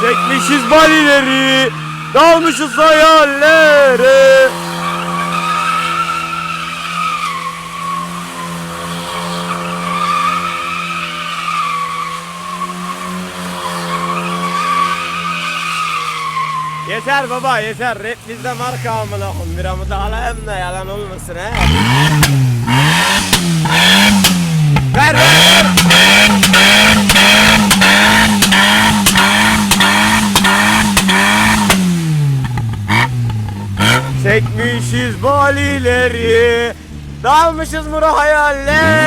Çekmişiz balileri, dalmışız hayallere. Yeter baba yeter. Rap bizde marka amına koyayım. Bir amı da alayım da yalan olmasın he. Çekmişiz balileri Dalmışız mura hayallere